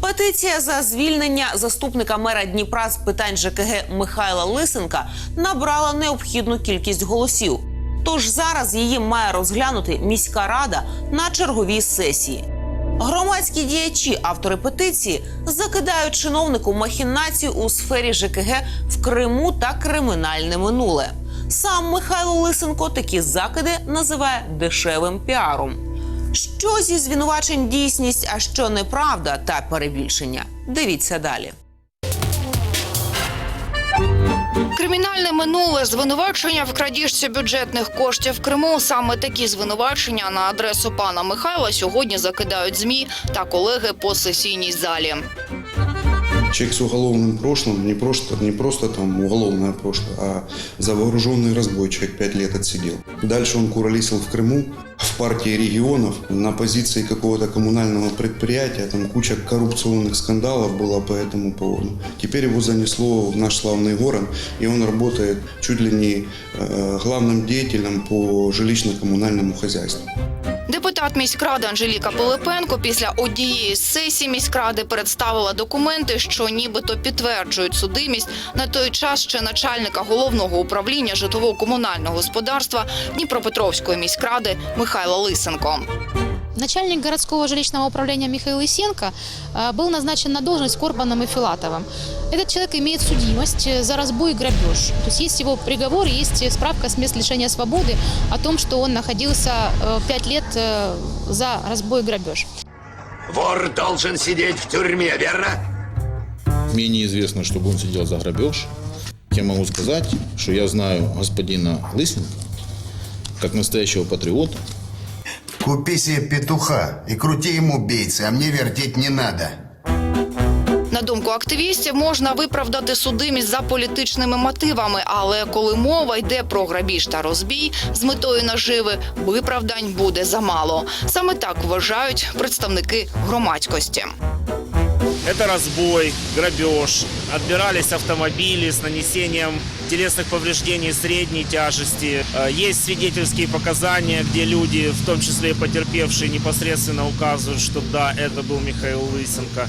Петиція за звільнення заступника мера Дніпра з питань ЖКГ Михайла Лисенка набрала необхідну кількість голосів. Тож зараз її має розглянути міська рада на черговій сесії. Громадські діячі, автори петиції, закидають чиновнику махінацію у сфері ЖКГ в Криму та кримінальне минуле. Сам Михайло Лисенко такі закиди називає дешевим піаром. Що зі звинувачень дійсність, а що неправда та перебільшення? Дивіться далі. Кримінальне минуле звинувачення в крадіжці бюджетних коштів в Криму. Саме такі звинувачення на адресу пана Михайла сьогодні закидають змі та колеги по сесійній залі. Человек с уголовным прошлым, не просто, не просто там уголовное прошлое, а за вооруженный разбой человек пять лет отсидел. Дальше он куролесил в Крыму, в партии регионов, на позиции какого-то коммунального предприятия, там куча коррупционных скандалов было по этому поводу. Теперь его занесло в наш славный город, и он работает чуть ли не э, главным деятелем по жилищно-коммунальному хозяйству. Депутат міськради Анжеліка Пилипенко після однієї з сесій міськради представила документи, що нібито підтверджують судимість на той час ще начальника головного управління житлово-комунального господарства Дніпропетровської міськради Михайла Лисенко. Начальник городского жилищного управления Михаил Исенко э, был назначен на должность Корбаном и Филатовым. Этот человек имеет судимость э, за разбой и грабеж. То есть есть его приговор, есть справка с мест лишения свободы о том, что он находился э, пять лет э, за разбой и грабеж. Вор должен сидеть в тюрьме, верно? Мне неизвестно, чтобы он сидел за грабеж. Я могу сказать, что я знаю господина Лысенко как настоящего патриота. Купи себе петуха и крути ему бейцы, а мне вертеть не надо. На думку активістів, можна виправдати судимість за політичними мотивами, але коли мова йде про грабіж та розбій з метою наживи, виправдань буде замало. Саме так вважають представники громадськості. Это разбой, грабеж. Отбирались автомобили с нанесением телесных повреждений средней тяжести. Э, Есть свидетельские показания, где люди, в том числе и потерпевшие, непосредственно указывают, что да, это был Михаил Лысенко.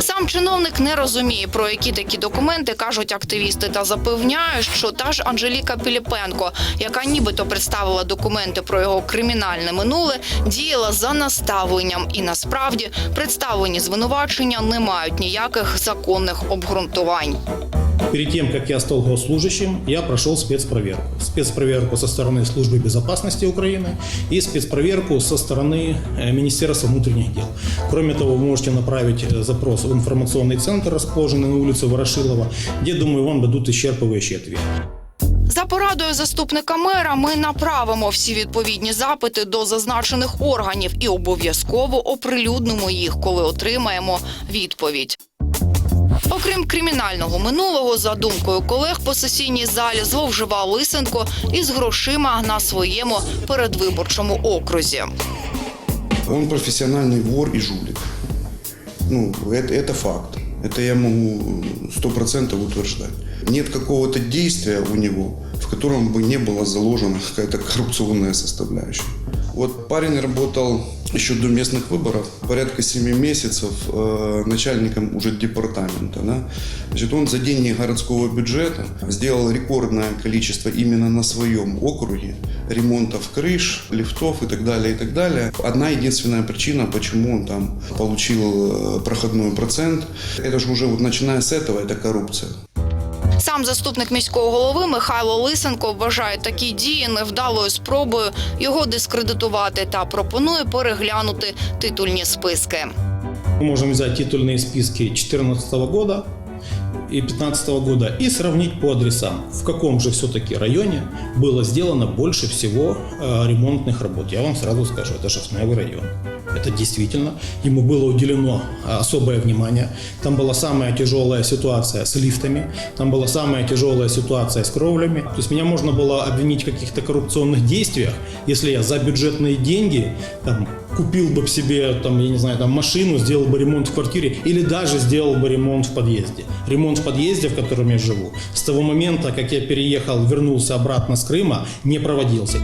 Сам чиновник не розуміє, про які такі документи кажуть активісти, та запевняє, що та ж Анжеліка Піліпенко, яка нібито представила документи про його кримінальне минуле, діяла за наставленням, і насправді представлені звинувачення не мають ніяких законних обґрунтувань Перед тем, как я стал госслужащим, я прошел спецпроверку. Спецпроверку со стороны Службы безопасности Украины и спецпроверку со стороны э, Министерства внутренних дел. Кроме того, вы можете направить э, запрос в информационный центр, расположенный на улице Ворошилова, где, думаю, вам дадут исчерпывающий ответ. За порадою заступника мера ми направимо всі відповідні запити до зазначених органів і обов'язково оприлюднимо їх, коли отримаємо відповідь. Окрім кримінального минулого, за думкою колег по сесійній залі зловживав Лисенко із грошима на своєму передвиборчому окрузі. Он профессиональный вор и жулик. Ну, это, это факт. Это я могу сто процентов утверждать. Нет какого-то действия у него, в котором бы не была заложена какая-то коррупционная составляющая. Вот парень работал еще до местных выборов, порядка 7 месяцев э, начальником уже департамента. Да? Значит, он за деньги городского бюджета сделал рекордное количество именно на своем округе ремонтов крыш, лифтов и так далее, и так далее. Одна единственная причина, почему он там получил э, проходной процент, это же уже вот начиная с этого, это коррупция. Сам заступник міського голови Михайло Лисенко вважає такі дії невдалою спробою його дискредитувати та пропонує переглянути титульні списки. Мы можем взять титульные списки 2014 года и 2015 года и сравнить по адресам, в каком же все-таки районе было сделано больше всего э, ремонтных работ. Я вам сразу скажу, это Шерстневый район. Это действительно, ему было уделено э, особое внимание. Там была самая тяжелая ситуация с лифтами, там была самая тяжелая ситуация с кровлями. То есть меня можно было обвинить в каких-то коррупционных действиях, если я за бюджетные деньги там, купил бы себе, там, я не знаю, там, машину, сделал бы ремонт в квартире или даже сделал бы ремонт в подъезде. Ремонт в подъезде, в котором я живу, с того момента, как я переехал, вернулся обратно с Крыма, не проводился.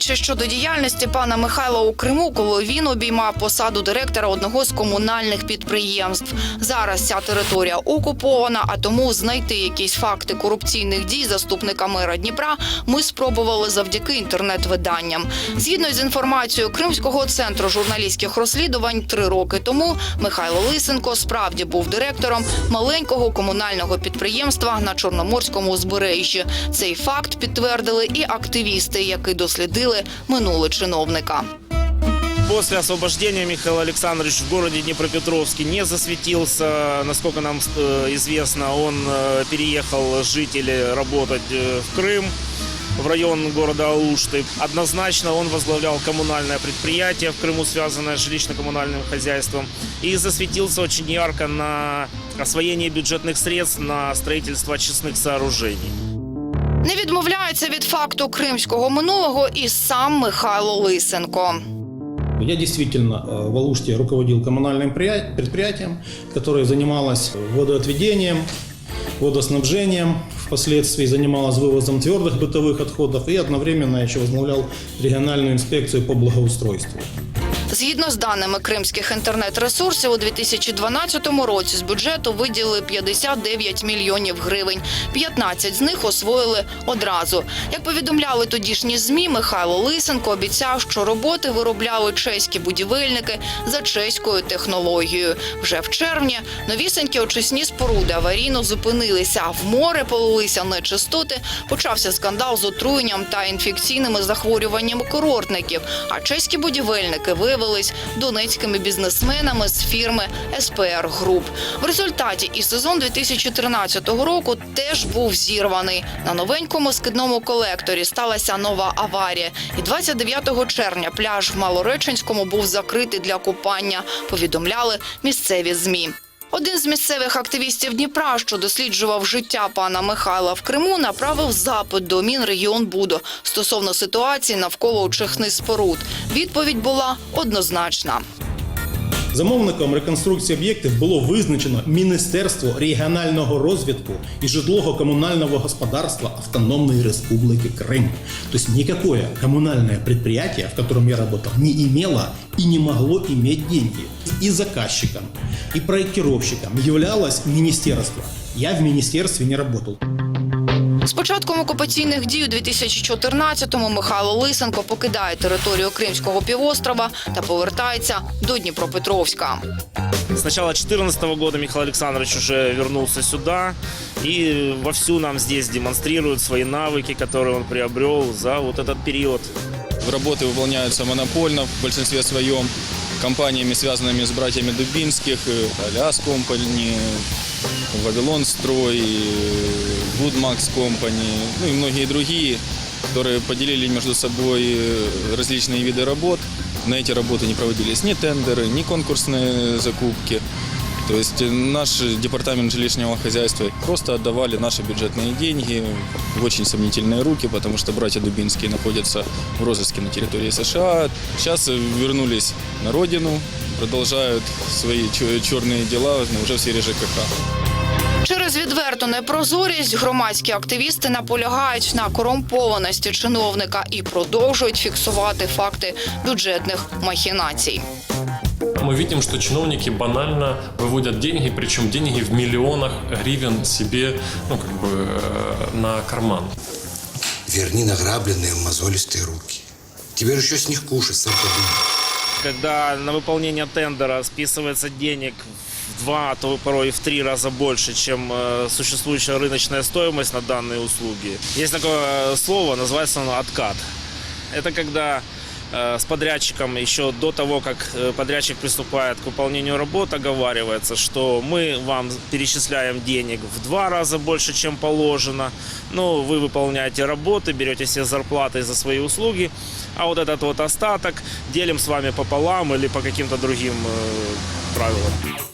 До речі, щодо діяльності пана Михайла у Криму, коли він обіймав посаду директора одного з комунальних підприємств. Зараз ця територія окупована, а тому знайти якісь факти корупційних дій заступника мера Дніпра ми спробували завдяки інтернет-виданням. Згідно з інформацією Кримського центру журналістських розслідувань, три роки тому Михайло Лисенко справді був директором маленького комунального підприємства на Чорноморському узбережжі. Цей факт підтвердили і активісти, які дослідили минуле чиновника. После освобождения Михаил Александрович в городе Днепропетровске не засветился. Насколько нам э, известно, он э, переехал жить или работать э, в Крым, в район города Алушты. Однозначно он возглавлял коммунальное предприятие в Крыму, связанное с жилищно-коммунальным хозяйством. И засветился очень ярко на освоении бюджетных средств на строительство очистных сооружений. Не відмовляється від факту кримського минулого і сам Михайло Лисенко. Я действительно э, в Алуште руководил коммунальным прия- предприятием, которое занималось водоотведением, водоснабжением, впоследствии занималось вывозом твердых бытовых отходов и одновременно еще возглавлял региональную инспекцию по благоустройству. Згідно з даними кримських інтернет-ресурсів, у 2012 році з бюджету виділили 59 мільйонів гривень. 15 з них освоїли одразу. Як повідомляли тодішні змі, Михайло Лисенко обіцяв, що роботи виробляли чеські будівельники за чеською технологією. Вже в червні новісенькі очисні споруди аварійно зупинилися. В море полилися нечистоти. Почався скандал з отруєнням та інфекційними захворюваннями курортників. А чеські будівельники виявились донецькими бізнесменами з фірми СПР Груп. В результаті і сезон 2013 року теж був зірваний. На новенькому скидному колекторі сталася нова аварія. І 29 червня пляж в Малореченському був закритий для купання. Повідомляли місцеві змі. Один з місцевих активістів Дніпра, що досліджував життя пана Михайла в Криму, направив запит до Мінрегіонбуду стосовно ситуації навколо очисних споруд. Відповідь була однозначна. Замовником реконструкції об'єктів було визначено Міністерство регіонального розвитку і житлово-комунального господарства Автономной Республики Крым. То есть никакое коммунальное предприятие, в котором я работал, не имело и не могло иметь деньги. И заказчиком, и проектировщиком являлось министерство. Я в министерстве не работал. З початком окупаційних дій у 2014-му Михайло Лисенко покидає територію Кримського півострова та повертається до Дніпропетровська. С начала 2014 года Михаил Александрович уже вернулся сюда и вовсю нам здесь демонстрирует свои навыки, которые он приобрел за вот этот период. Работы выполняются монопольно в большинстве своем компаниями, связанными с братьями Дубинских, э, Аляс Компани, Вавилон Строй, Woodmax Компани, ну и многие другие, которые поделили между собой э, различные виды работ. На эти работы не проводились ни тендеры, ни конкурсные закупки. То есть э, наш департамент жилищного хозяйства просто отдавали наши бюджетные деньги в очень сомнительные руки, потому что братья Дубинские находятся в розыске на территории США. Сейчас э, вернулись на родину, продолжают свои чё- черные дела но уже в сфере ЖКХ. Через відверту непрозорість громадські активісти наполягають на корумпованості чиновника і продовжують фіксувати факти бюджетних махінацій. Мы видим, что чиновники банально выводят деньги, причем деньги в миллионах гривен себе, ну, как бы, э, на карман. Верни награбленные мозолистые руки. Тебе же еще с них кушать, сам подумай. Когда на выполнение тендера списывается денег в два, а то порой и в три раза больше, чем э, существующая рыночная стоимость на данные услуги. Есть такое э, слово, называется оно откат. Это когда с подрядчиком еще до того, как э, подрядчик приступает к выполнению работ, оговаривается, что мы вам перечисляем денег в два раза больше, чем положено. Ну, вы выполняете работы, берете себе зарплаты за свои услуги, а вот этот вот остаток делим с вами пополам или по каким-то другим э, правилам.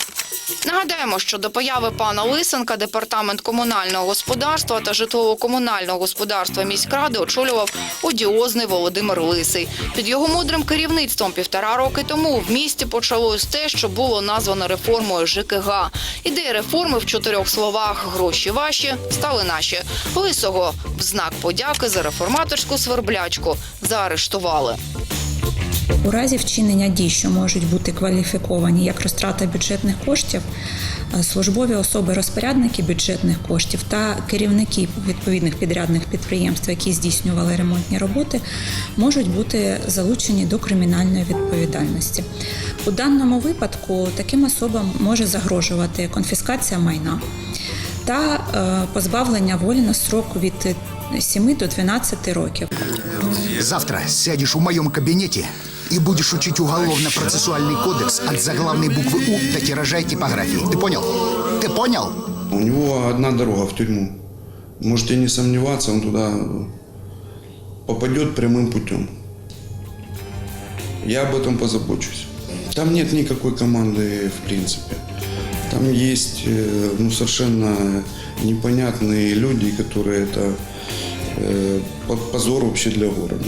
Нагадаємо, що до появи пана Лисенка департамент комунального господарства та житлово-комунального господарства міськради очолював одіозний Володимир Лисий. Під його мудрим керівництвом півтора роки тому в місті почалось те, що було названо реформою ЖКГ. Ідея реформи в чотирьох словах гроші ваші стали наші. Лисого в знак подяки за реформаторську сверблячку заарештували. У разі вчинення дій, що можуть бути кваліфіковані як розтрата бюджетних коштів, е, службові особи розпорядники бюджетних коштів та керівники відповідних підрядних підприємств, які здійснювали ремонтні роботи, можуть бути залучені до кримінальної відповідальності. У даному випадку таким особам може загрожувати конфіскація майна та е, позбавлення волі на строк від 7 до 12 років. Завтра сядешь в моем кабинете и будешь учить уголовно-процессуальный кодекс от заглавной буквы У до тиража и типографии. Ты понял? Ты понял? У него одна дорога в тюрьму. Можете не сомневаться, он туда попадет прямым путем. Я об этом позабочусь. Там нет никакой команды в принципе. Там есть э, ну, совершенно непонятные люди, которые это э, по- позор вообще для города.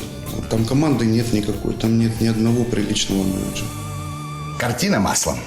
Там команды нет никакой, там нет ни одного приличного менеджера. Картина маслом.